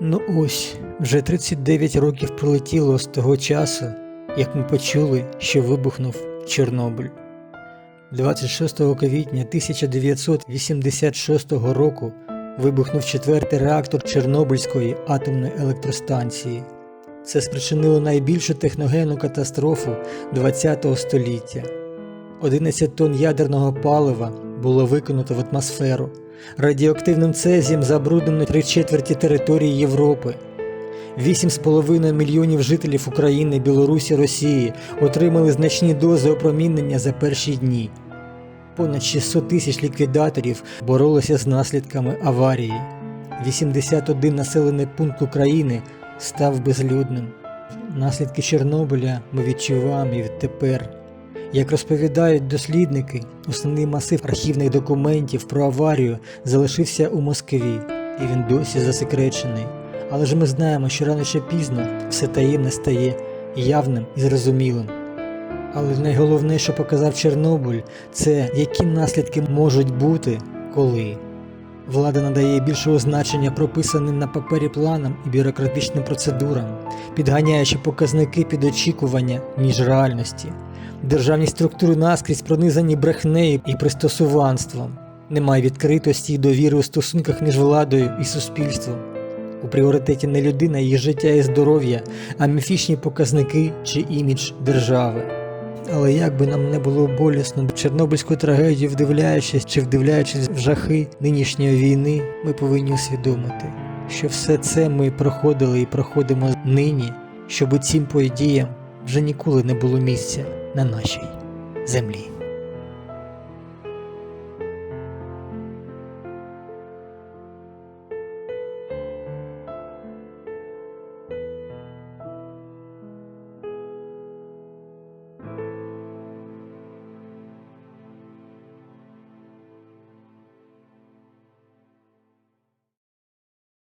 Ну ось, вже 39 років пролетіло з того часу, як ми почули, що вибухнув Чорнобиль. 26 квітня 1986 року вибухнув четвертий реактор Чорнобильської атомної електростанції. Це спричинило найбільшу техногенну катастрофу ХХ століття. 11 тонн ядерного палива було викинуто в атмосферу. Радіоактивним цезієм забруднено три четверті території Європи. 8,5 мільйонів жителів України, Білорусі, Росії отримали значні дози опромінення за перші дні. Понад 600 тисяч ліквідаторів боролися з наслідками аварії. 81 населений пункт України став безлюдним. Наслідки Чорнобиля ми відчуваємо і відтепер. Як розповідають дослідники, основний масив архівних документів про аварію залишився у Москві, і він досі засекречений. Але ж ми знаємо, що рано чи пізно все таємне стає явним і зрозумілим. Але найголовніше, що показав Чорнобиль, це які наслідки можуть бути, коли влада надає більшого значення прописаним на папері планам і бюрократичним процедурам, підганяючи показники під очікування ніж реальності. Державні структури наскрізь пронизані брехнею і пристосуванством. Немає відкритості і довіри у стосунках між владою і суспільством. У пріоритеті не людина, її життя і здоров'я, а міфічні показники чи імідж держави. Але як би нам не було болісно Чорнобильську трагедію, вдивляючись чи вдивляючись в жахи нинішньої війни, ми повинні усвідомити, що все це ми проходили і проходимо нині, щоб цим подіям вже ніколи не було місця на нашій землі.